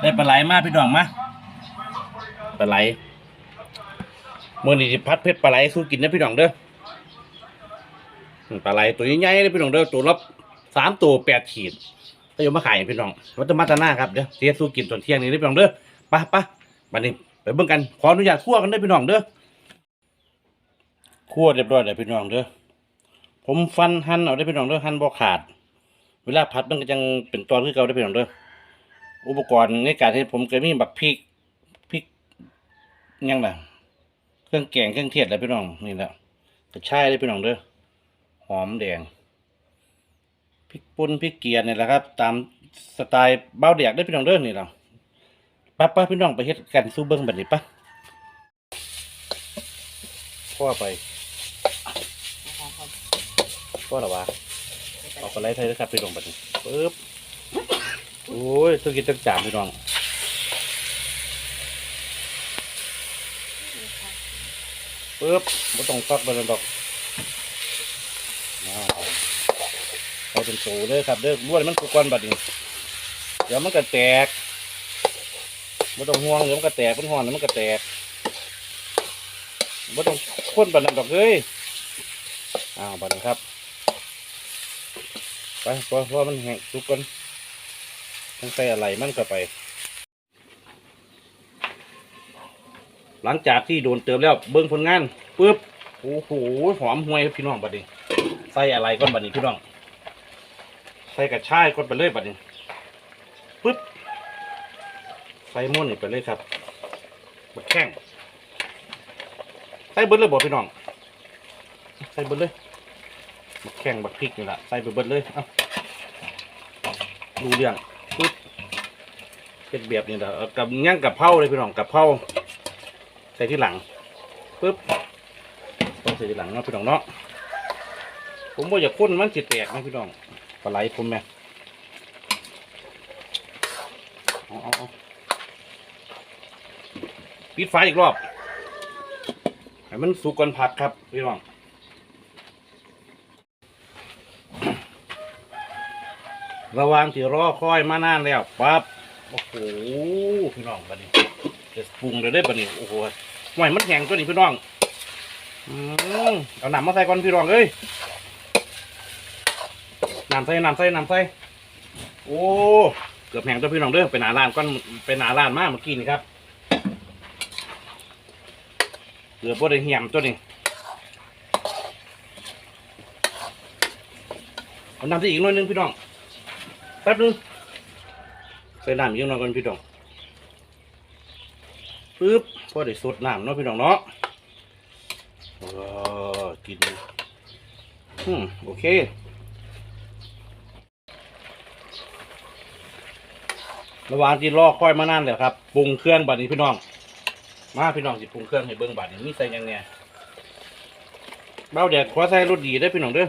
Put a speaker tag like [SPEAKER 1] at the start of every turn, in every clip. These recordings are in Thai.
[SPEAKER 1] ได้ปลาไหลมาพี่น้องมาปลาไหลเมื่อนี้สิพัดเพชรปลาไหลสู้กินนะพี่น้องเด้อปลาไหลตัวใหญ่ๆเลยพี่น้องเด้อตัวละสามตัวแปดขีดก็ยกมาขายพี่น้องวัตมาตาหน้าครับเด้อเสียสู้กินตอนเที่ยงนี้เด้พี่น้องเด้อปไปบัดนี้ไปเบิ่งกันขออนุญาตคั่วกันเด้พี่น้องเด้อคั่วเรียบร้อยแล้วพี่น้องเด้อผมฟันหั่นเอาได้พี่น้องเด้อหั่นบ่ขาด เวลาผัดมันก็ยังเป็นตอนคือเก่าได้พี่น้องเด้อ อุปกรณ์ในการที่ผมก็มีบักพริกพริกยังล่ะเครื่องแกงเครื่องเทศอะไรพี่น้องนี่แหละกระชายเลยพี่น้องเด้อหอมแดงพริกป่นพริกเกียร์นี่แหละครับ ตามสไตล์เบ้าเดียกได้พี่น้องเด้อนี่เราป้าป้าพี่น้องไปเฮ็ดกันสู้เบิ้งแบบนี้ปะพ่อไปพ่อหรอวะเอาไปไล่ไทยนะครับพี่น้องแบบนี้ปึ๊บ โอ้ยต้องกินตั้งจานพี่น้องปึ๊บไม่ต้องฟักมันดอกว้าวเอาเป็นโตเลยครับเด้อล้วนมันกุกก้อนบัดนี้ เดี๋ยวมันก็แตกไม่ต้องห่วงเดี๋ยวมันก็แตกมันห่อนเดี๋ยวมันก็แตกไม่ต้องข้นบัดนั้นดอกเลยอ้าวบัดนี้ครับ ไปพอพอมันแห้งสุกกัน ต้งใส่อะไรมันก็ไป หลังจากที่โดนเติมแล้วเบิ้งผลงานปึ๊บโอ้โหหอมห่วยพี่น้องบัดนี้ใส่อะไรก่อนบัดนี้พี่น้อง ใส่กระชายก่อนไปเลยบัดนี้ปึ๊บใส่ม่วนนี่ไปเลยครับบักแข้งใส่เบิ้เลยบอกพี่น้อง ใส่เบิ้เลยบักแข้งบักพริกนี่แหละใส่ไปเบิ้เลย เอ้าดูเรื่อง ปึ๊บเป็นแบบนี้แหละเอากับย่างกับเพราเลยพี่น้องกับเพราใส่ที่หลังปึ๊บต้องใส่ที่หลังเนาะพี่น้องเนาะผมว่าอย่าข้นมันจิตแตกนะพี่น้องปลาไหลผมแม่เอาเอาเอาปิดไฟอีกรอบให้มันสุกก่อนผัดครับพี่น้อง ระหว่างที่รอคอยมานานแล้วปั๊บโอ้โหพี่น้องบัดนี้จะปรุงเลยได้บัดนี้โอ้โหห่วยมันแข็งตัวนี้พี่น้องอืมเอาน้ำมาใส่ก่อนพี่น้องเอ้ยน้ำใส่น้ำใส่น้ำใส่โอ้เกือบแห้งตัวพี่น้องเด้อไปหนาร้านก่อนไปหนาร้านมากเมื่อกี้นี่ครับเกือบพอได้เหี่ยมตัวนี้เอาน้ำใส่อีกหน่อยนึงพี่น้อง ป๊บนึงใส่น้ำอีกหน่อยก่อนพี่น้องปึ๊บพอได้สดน้ำเนาะพี่น้องเนาะโอ้กินอืมโอเคระหว่างที่รอค่อยมานานแล้วครับปรุงเครื่องบัดนี้พี่น้อง มาพี่น้องสิปรุงเครื่องให้เบิ่งบัดนี้มีใส่ยังไงเบ้าแดดขอใส่รสดีได้พี่น้องเด้อ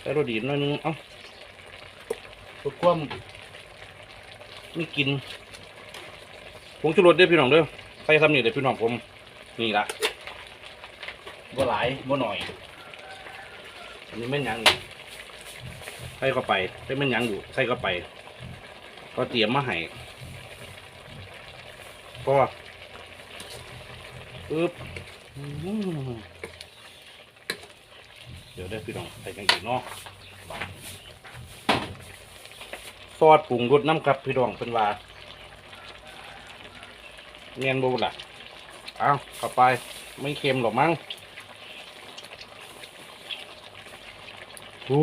[SPEAKER 1] ใส่รสดีหน่อยนึงเอ้า เพื่อความมีกินผงชูรสเด้อพี่น้องเด้อใส่ซ้ำนี่เด้อพี่น้องผม นี่ละบ่หลายบ่หน่อย อันนี้แม่นหยังนี่ใส่เข้าไปใส่แม่นหยังอยู่ใส่เข้าไป ก็เตรียมมาให้ก็ปึ๊บอืมเดี๋ยวได้อพี่น้องใส่กันอีกเนาะ ซอสปรุงรสน้ำครับพี่ดองเป็นว่าเนียนบูล่ะเอาเข้าไปไม่เค็มหรอกมั้งดู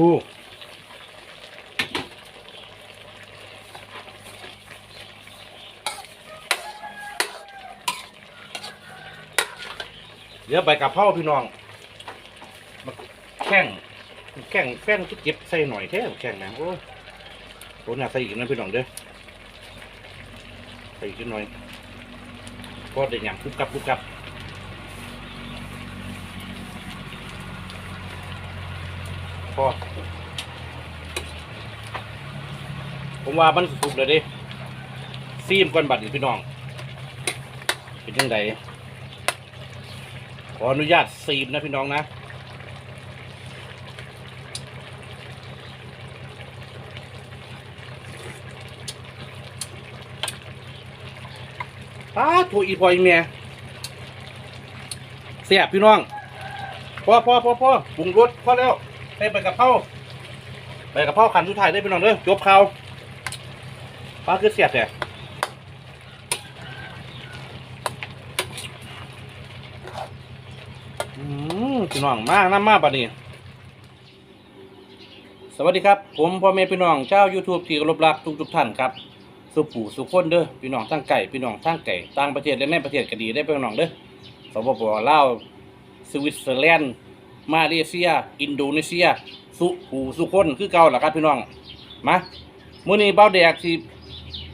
[SPEAKER 1] เดี๋ยวไปกับเผาพี่น้องมาแข้งแข้งแข้งทุกเก็บใส่หน่อยแท้แข้งนะโอ้ โอ้น่าใส่อีกนะพี่น้องเด้อใส่อีกนิดหน่อย ก็ได้หยำคุบกับคุบกับพอผมว่ามันสุกเลยดิซีมก่อนบัดนี้พี่น้อง เป็นยังไงขออนุญาตซีมนะพี่น้องนะ ป้าถูอีพออีเมียเสียบพี่น้องพอพอพอพอปรุงรสพอแล้วใส่ใบกะเพราใบกะเพราขันสุดท้ายได้พี่น้องเด้อจบข่าวป้าคือเสียบแต่อืมพี่น้องมากน้ำมากปะนี่สวัสดีครับ ผมพ่อแม่พี่น้องเจ้า YouTube ที่เคารพรักทุกทุกท่านครับ สุปู่สุขคนเด้อพี่น้องทั้งไก่พี่น้องทั้งไก่ต่างประเทศและในประเทศก็ดีได้อพี่น้องเด้อสปปลาวสวิตเซอร์แลนด์ มาเลเซีย อินโดนีเซีย สุปู่สุขคนคือเก่าล่ะครับพี่น้องมามื้อนี้เบ้าแดกสิ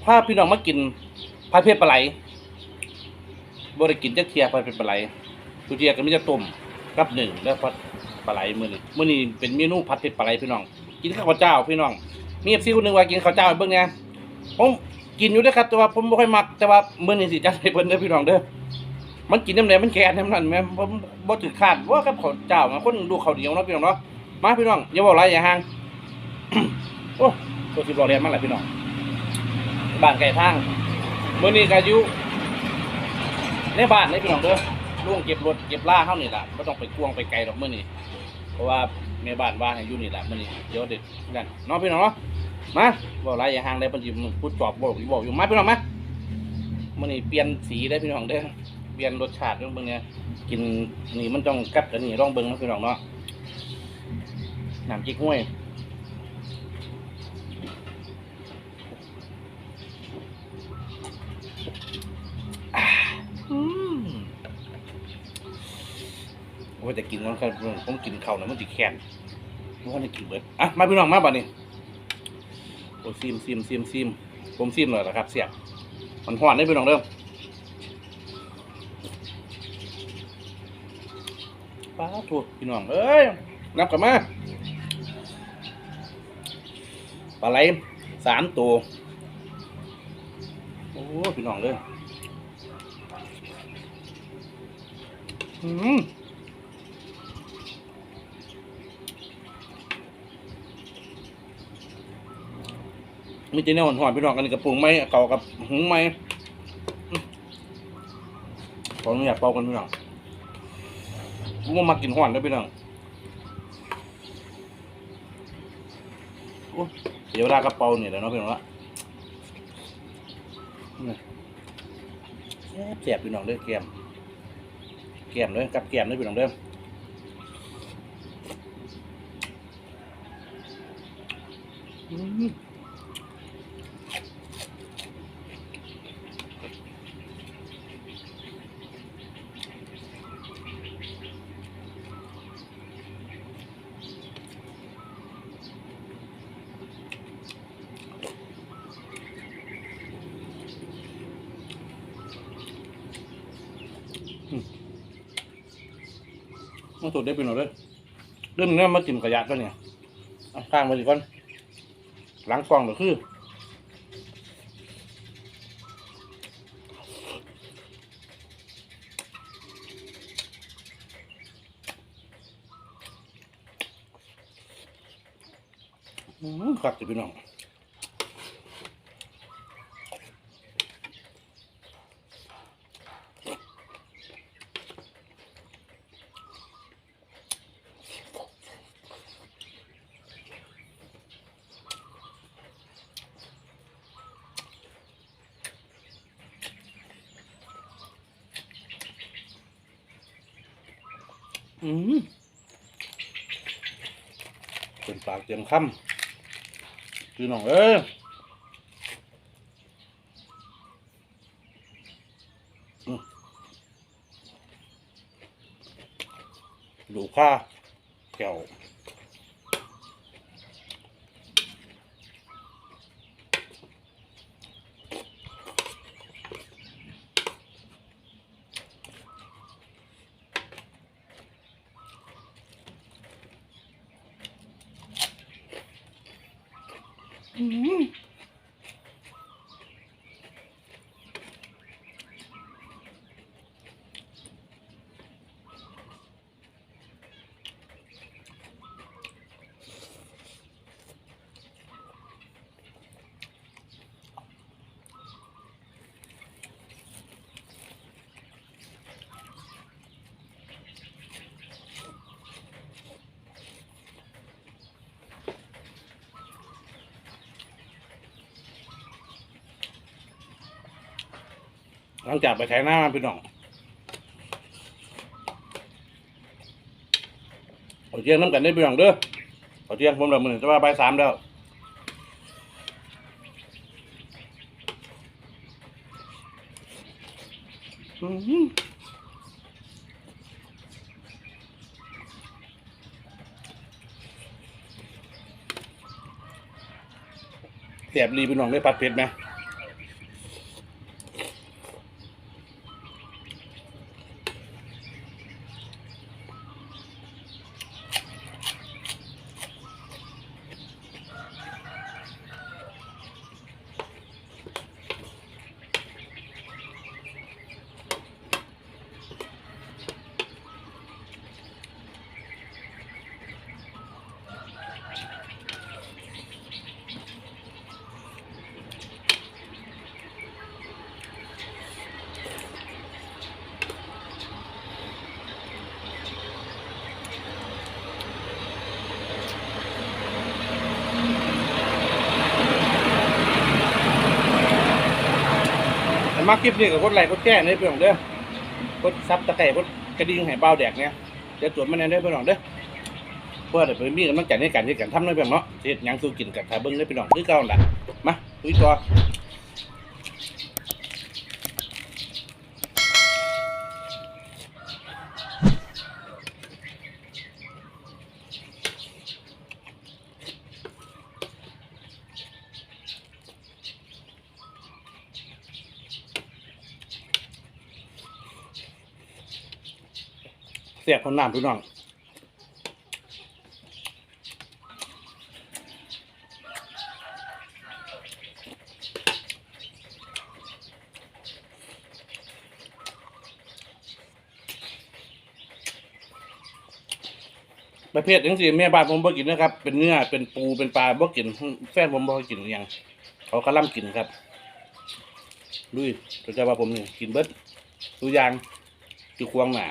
[SPEAKER 1] พาพี่น้องมากินผัดเผ็ดปลาไหลบ่ได้กินจักเทียผัดเผ็ดปลาไหลทุเทียก็มีแต่ต้มกับหนึ่งแล้วผัดปลาไหลมื้อนี้มื้อนี้เป็นเมนูผัดเผ็ดปลาไหลพี่น้อง กินข้าวเจ้าพี่น้องมี FC คนหนึงว่ากินข้าวเจ้าเบิ่งแหน่ ผมกินอยู่ด้อครับ แต่ว่าผมไม่ค่อยมัก แต่ว่ามื้อนี้สิจัดให้เพิ่นเด้อพี่น้องเด้อมันกินน้ำไหนมันแก่น้ำนั้นแม่ผมบ่ถือคาดว่ากับข้าวเจ้ามาคนดูข้าวเหนียวเนาะพี่น้องเนาะมาพี่น้องอย่าบอกหลายอย่าห่างโอ้ตัวสิบล้อเรียนมาแล้วพี่น้องบ้านไก่ทางมื้อนี้ก็อยู่ในบ้านเลยพี่น้องเด้อล่วงเก็บรถเก็บล่าเฮานี่ล่ะบ่ต้องไปกวงไปไกลดอกมื้อนี้เพราะว่าแม่บ้านว่าให้อยู่นี่แหละมื้อนี้เดี๋ยวเด็ดกันเนาะพี่น้องเนาะ มาบอกไรอย่าห่างได้ปัญจิมพูดจอบบอกอยู่บอกอยู่มาพี่น้องมามันนี่เปลี่ยนสีได้พี่น้องเด้อเปลี่ยนรสชาติเรื่องเบิ่งเนี่ยกินนี่มันต้องกัดกันนี่ร่องเบิ่งนะพี่น้องเนาะน้ำจิกห้วยอ่าอืมว่าจะกินมันครับผมกินข้าวนะมันจิแค้นว่าจะกินเบิดอะมาพี่น้องมาบัดนี้โอ้ซิมซิมซิมซิมผมซิมเลยนะครับ เสียบมันหวานได้ไปลองเริ่มป้าถูกพี่น้องเอ้ยนับกลับมาปลาไหลสามตัว โอ้พี่น้องเลยอืม มีเจเนลหอนพี่น้องกันกับปรุงไหมเก่ากับหุงไหมอื้อขออนุญาตเป่ากันพี่น้องผมว่ามากินหอนด้วพี่น้องเดี๋ยวเวลากระเป๋าเนี่ยแหล้วเนาะพี่น้องละแซ่บพี่น้องเด้อแกมแก้มเลยกับแก้มเลยพี่น้องเด้ออืม มาสุดได้เป็นหน่อยเลยเรื่องนี้มาจิ้มกระยะก็เนี่ยข้างไปดีก่อนล้างกล่องก็คืออืมครับจะพี่น้อง อืมเป็นปากเต็ม คำพี่น้องเอ้ยดูค่าแก้วอืม หลังจากไปขายหน้ามาพี่น้องเอาเที่ยงน้ำกันได้พี่น้องเด้อเอาเที่ยงผมละมือจะว่าใบสามแล้วอื้อหือแสบรีพี่น้องได้ปัดเผ็ดไหม มาคลิปนี้กับคนไลค์กดแจ้งในเพื่อนเด้อกดซับตะไคร้กดกระดิ่งให้เบาแดกเนี่ยเดี๋ยวตรวจมันในเด้เพื่อนเด้อเพื่อเดี๋ยวเพื่อนมีกำลังใจในการที่กันทำในเพื่อนเนาะเฮ็ดหยังสู้กินกับทาเบิ้งได้อพี่น้องคือเก่าหั่นล่ะมาคุยต่อ สียบคนน้ำพี่น้องประเภททั้งสี่แม่บ้านผมบ่กินนะครับ เป็นเนื้อเป็นปูเป็นปลาบ่กินแฟนผมบ่กินอหยังเขากระล่ำกินครับลุยตัวเจ้าว่าผมนี่กินเบิดตัวอย่างคือควงหนา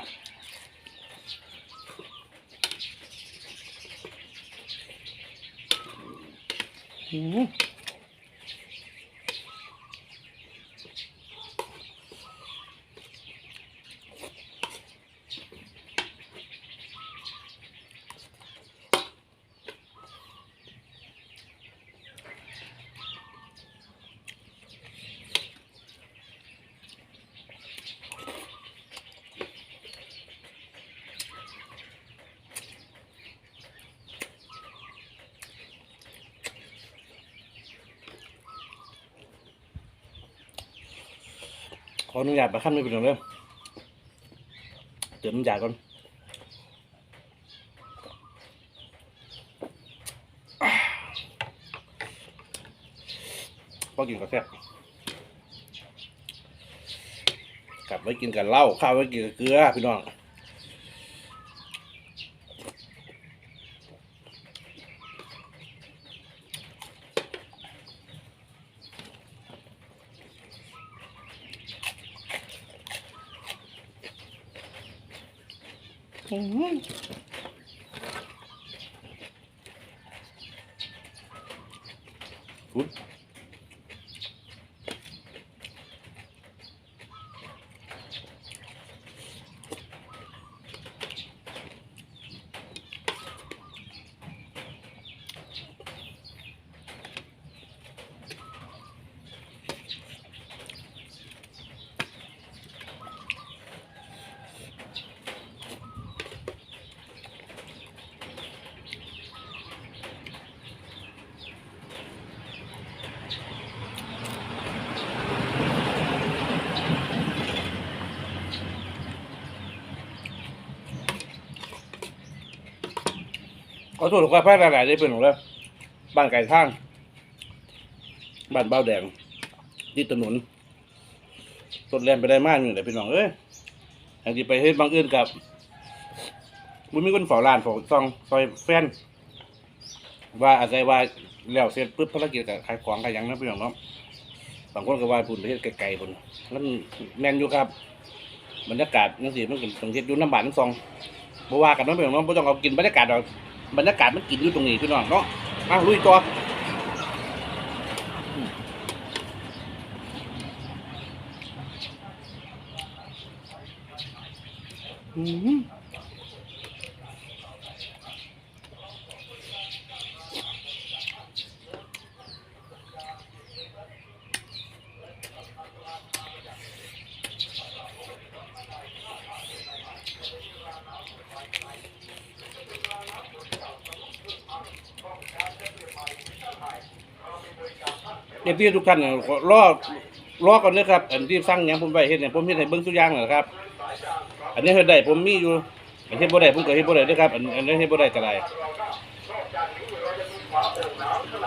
[SPEAKER 1] อื ออนุญาตปขั้นไม่เป็นไรเด้อเติมน้ำยาก่อนพอกินกาแฟกลับไว้กินกับเหล้าข้าวไว้กินกับเกลือพี่น้อง โทษลูกค้าพลาดหลายๆได้เป็นของแล้วบ้านไก่ทาง บ้านเบ้าแดง ที่ถนนต้นแรมไปได้มากอยู่แต่พี่น้องเอ้ยอย่างที่ไปเฮ็ดบางอื่นกับบุญมีคนเฝ้าร้านเฝ้าซองซอยแฟน ว่าอาศัยว่าแล้วเสร็จปุ๊บภารกิจกับขายของขายยังนะพี่น้องเนาะบางคนก็ว่าพุ่นประเทศไกลๆพุ่นมันแม่นอยู่ครับบรรยากาศนั่นสิมันเป็นสังเกตอยู่น้ำบานน้ำซองบ่ว่ากันเนาะพี่น้องเนาะบ่ต้องเอากินบรรยากาศเอา บรรยากาศมันกินอยู่ตรงนี้พี่น้องเนาะอ้าวลุยตัวอืม อฟซีทุกท่านเนี่ยรอรอก่อนนะครับ อันที่สั่งหยังผมไปเฮ็ดเนี่ยผมเฮ็ดให้เบิ่งทุกอย่างแหละครับ อันนี้เฮ็ดได้ผมมีอยู่อันเฮ็ดบ่ได้ผมก็เฮ็ดบ่ได้ด้อครับอันอันนี้เฮ็ดบ่ได้ก็ได้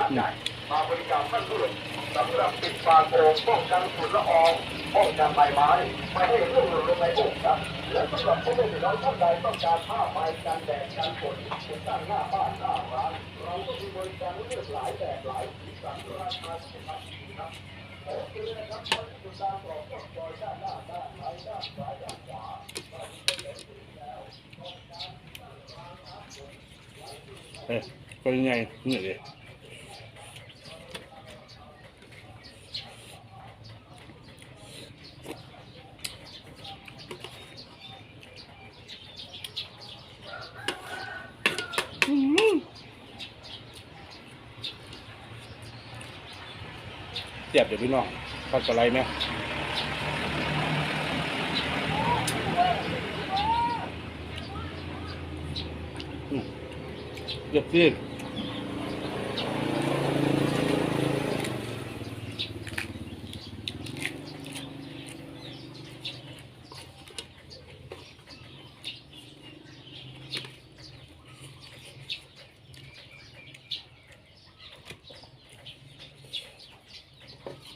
[SPEAKER 1] อืม
[SPEAKER 2] มาบริการท่านผู้สำหรับปิดฝาโอ่งป้องกันฝุ่นละอองป้องกันใบไม้ไม่ให้ร่วงหล่นลงในโอ่งครับและสำหรับผู้ที่เราท่านใดต้องการผ้าใบกันแดดกันฝนติดตั้งหน้าบ้านหน้าร้านเราก็มีบริการเลือกหลายแบบหลาย เตือนนะครับว่าติดตามต่อต้นซอยด้านหน้าด้านซ้ายด้านซ้ายด้านขวา
[SPEAKER 1] เอ้ยก็ยังไงนี่เลย เสียบเดี๋ยวพี่น้องพักกะไรไหมเจ็บสิ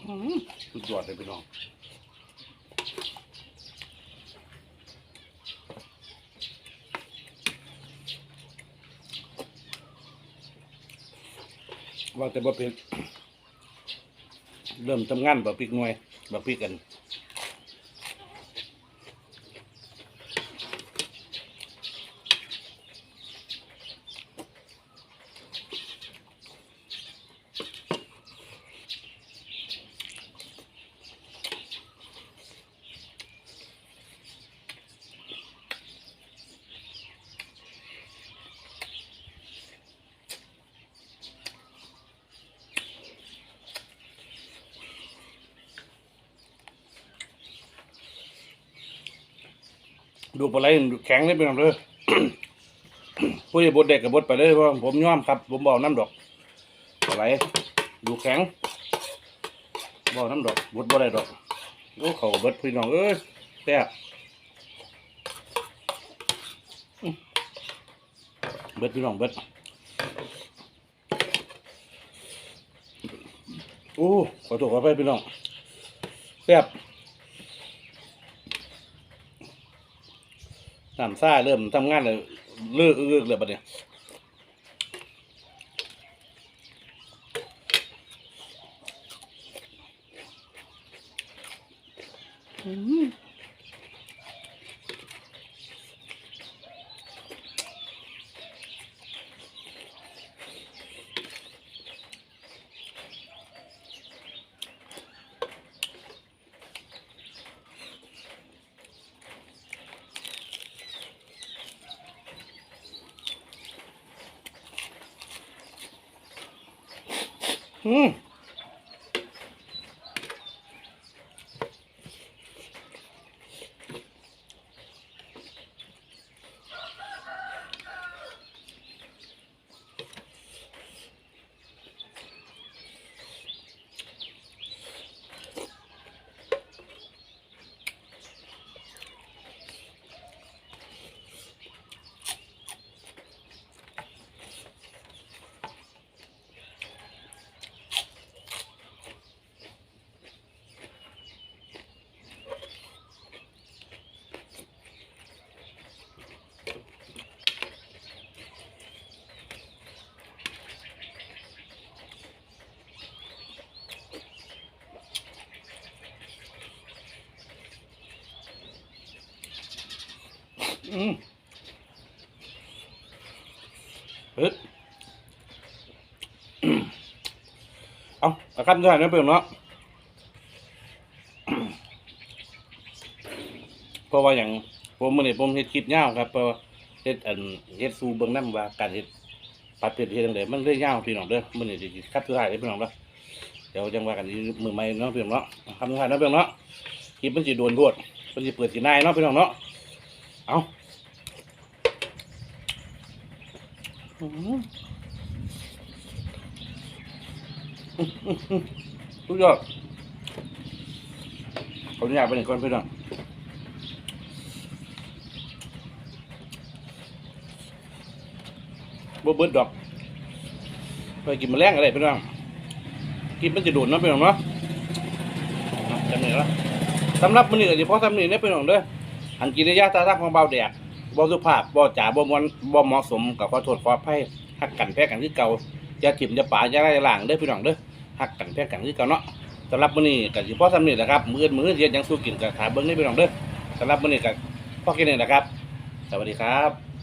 [SPEAKER 1] อืมสุดยอดเลยพี่น้อง ว่าแต่บ่เป็นเริ่มทำงานแบบพริกหน่วยแบบพริกกัน ดูปลาไหลแข็งเลยเป็นองเลยผู้ใหญ่บดเด็กกับบดไปเลยเพราะผมย่อมครับ ผมบอกน้ำดอกปลาไหลดูแข็งบอกน้ำดอกบดบ่ได้ดอกโอ้เขาบดพี่น้องเอ้ยแซ่บเบิดพี่น้องเบิดโอ้ขอโทษขอไปพี่น้องแซ่บ น้ำซ่าเริ่มทำงานเลยเลือกเลือกเลยบัดเนี้ยอืม อื เฮ้ยเอาเอาคำด้วยนะเพื่อนเนาะเพราะว่าอย่างผมมื้อนี้ผมเฮ็ดคลิปยาวครับเพราะว่าเฮ็ดอันเฮ็ดสู่เบิ่งน้ำว่าการเฮ็ดปัดเป็ดเฮ็ดจังไดมันเลยยาวพี่น้องเด้อมื้อนี้สิคัดสุดท้ายเด้อพี่น้องเด้อเดี๋ยวจังว่ากันมือใหม่เนาะพี่น้องเนาะคำสุดท้ายเนาะพี่น้องเนาะคลิปมันสิโดนโทษมันสิเปิดสินายเนาะพี่น้องเนาะเอา อื้อหืออื้อหือหือสุดยอดขออนุญาตไปหนึ่งก่อนพี่องบ่เบิดดอก ไปกินมะแมลงอะไรเพี่องกินมันจะโดนนาะพี่องเนาะจำเนี่ยละสำหรับมื้อนี้ก็สิพอสำนี้เด้อพี่น้องเด้ออันกินระยะตาทักของเบาแดก บ่สุภาพบ่จ๋าบ่ม่วนบ่เหมาะสมกับขอโทษขออภัยหักกันแพ้กันคือเก่าอย่าจิ้มอย่าป่าอย่าไล่ล่างเด้อพี่น้องเด้อหักกันแพ้กันคือเก่าเนาะสำหรับมื้อนี้ก็สิพอสำนี้แหละครับมื้ออื่นมื้อเย็นยังสู้กินกับขาเบิ่งเด้อพี่น้องเด้อสำหรับมื้อนี้ก็พอแค่นี้แหละครับ สวัสดีครับ